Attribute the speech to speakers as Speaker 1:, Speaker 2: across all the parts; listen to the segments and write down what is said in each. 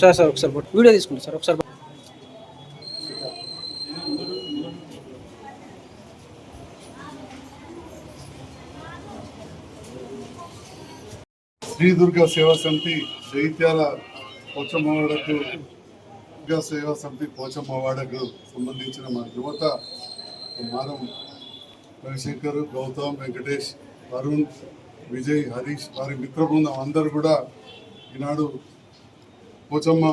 Speaker 1: Sir sir ఒకసారి video తీసుకుంటా sir ఒకసారి
Speaker 2: శ్రీ దుర్గా సేవా సమితి జైత్యాల పోచమ్మవాడకు దుర్గా సేవా సమితి పోచమ్మవాడకు సంబంధించిన మా యువత మారం రవిశంకర్ గౌతమ్ వెంకటేష్ అరుణ్ విజయ్ హరీష్ వారి మిత్ర బృందం అందరూ కూడా ఈనాడు పోచమ్మ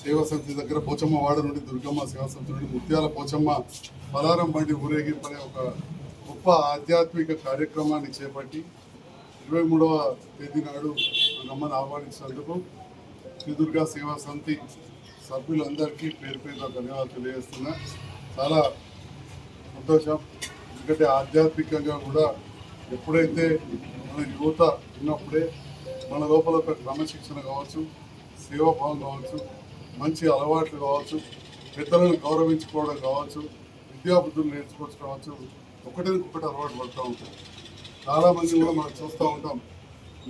Speaker 2: సేవా సమితి దగ్గర పోచమ్మ వాడ నుండి దుర్గమ్మ సేవా సమితి నుండి ముత్యాల పోచమ్మ బలారం బండి ఊరేగింపనే ఒక గొప్ప ఆధ్యాత్మిక కార్యక్రమాన్ని చేపట్టి ఇరవై మూడవ తేదీ నాడు నమ్మని ఆహ్వానించినందుకు శ్రీదుర్గా సేవా సమితి సభ్యులందరికీ పేరు పేరున ధన్యవాదాలు తెలియజేస్తున్నా. చాలా సంతోషం. ఎందుకంటే ఆధ్యాత్మికంగా కూడా ఎప్పుడైతే మన యువత ఉన్నప్పుడే మన లోపల ఒక క్రమశిక్షణ కావచ్చు సేవాభావం కావచ్చు మంచి అలవాట్లు కావచ్చు పెద్దలను గౌరవించుకోవడం కావచ్చు విద్యాబుద్ధులు నేర్చుకోవచ్చు కావచ్చు ఒకటికొకటి అలవాటు పడుతూ ఉంటాం. చాలామంది కూడా మనం చూస్తూ ఉంటాం.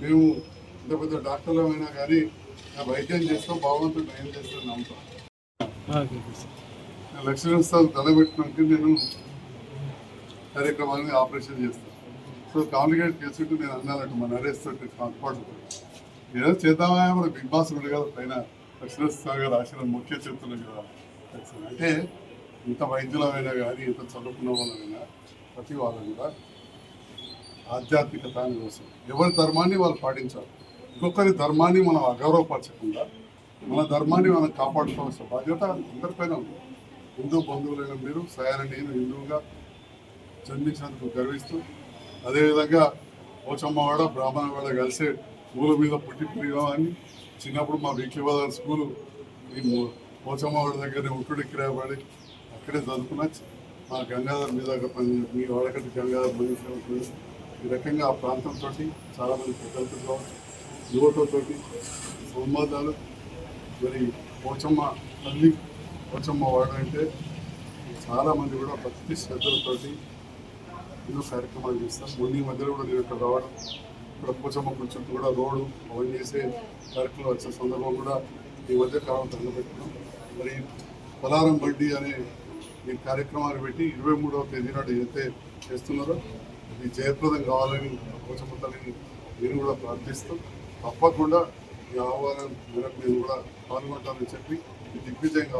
Speaker 2: మేము ఇంత పెద్ద డాక్టర్లమైనా కానీ వైద్యం చేస్తాం భగవంతుడు నయం చేస్తాం నమ్ముతాం.
Speaker 1: Lakshmi okay sir.
Speaker 2: నేను నేను కార్యక్రమాన్ని ఆపరేషన్ చేస్తాను. సో కాంప్లికేట్ చేసుకుంటూ నేను అన్నానంట మన నరేష్ తోటి కాన్ఫార్ట్ ఏదో చేద్దామా మన బిగ్ బాస్ ఉండే కదా పైన లక్ష్మీస్థానం గారు ఆశీర్వాదం ముఖ్య చెప్తున్నాం కదా. అంటే ఇంత వైద్యులమైనా కానీ ఇంత చదువుకున్న వాళ్ళమైనా ప్రతి వాళ్ళు కూడా ఆధ్యాత్మికత అని కోసం. ఎవరి ధర్మాన్ని వాళ్ళు పాటించాలి. ఇంకొకరి ధర్మాన్ని మనం అగౌరవపరచకుండా మన ధర్మాన్ని మనం కాపాడుకోవాల్సిన బాధ్యత అందరిపైన ఉంది. హిందూ బంధువులైన మీరు సయాన నేను హిందువుగా జన్మించినందుకు గర్విస్తూ అదేవిధంగా పోచమ్మవాడ బ్రాహ్మణవాడ కలిసే ఊరు మీద పుట్టి పెరిగామని చిన్నప్పుడు మా విఖ్యవాద స్కూలు ఈ పోచమ్మవాడ దగ్గర ఉట్టుడి కిరాయపడి అక్కడే చదువుకున్న. మా గంగాధర్ మీద పని మీ వాడకటి గంగాధర్ పని ఈ రకంగా ఆ ప్రాంతంతో చాలామంది పెద్దలతో కావచ్చు యువతతో సంబంధాలు. మరి పోచమ్మ తల్లి పోచమ్మ వాడ అంటే చాలామంది కూడా భక్తి శ్రద్ధలతోటి ఎన్నో కార్యక్రమాలు చేస్తాం. మొన్న మధ్యలో కూడా నేను ఇక్కడ రావడం ఇక్కడ పోచమ్మ చుట్టూ కూడా రోడ్డు అవన్నీ చేసే కార్యక్రమాలు వచ్చే సందర్భం కూడా ఈ మధ్య కాలం తగ్గబెట్టుకున్నాం మరి పలారం బండి అనే ఈ కార్యక్రమాలు పెట్టి ఇరవై మూడవ తేదీ నాడు ఏదైతే చేస్తున్నారో ఇది జయప్రదం కావాలని పోచమ్మ నేను కూడా ప్రార్థిస్తూ తప్పకుండా ఈ ఆహ్వానం మేరకు నేను కూడా పాల్గొంటానని చెప్పి దిగ్విజయం కావాలి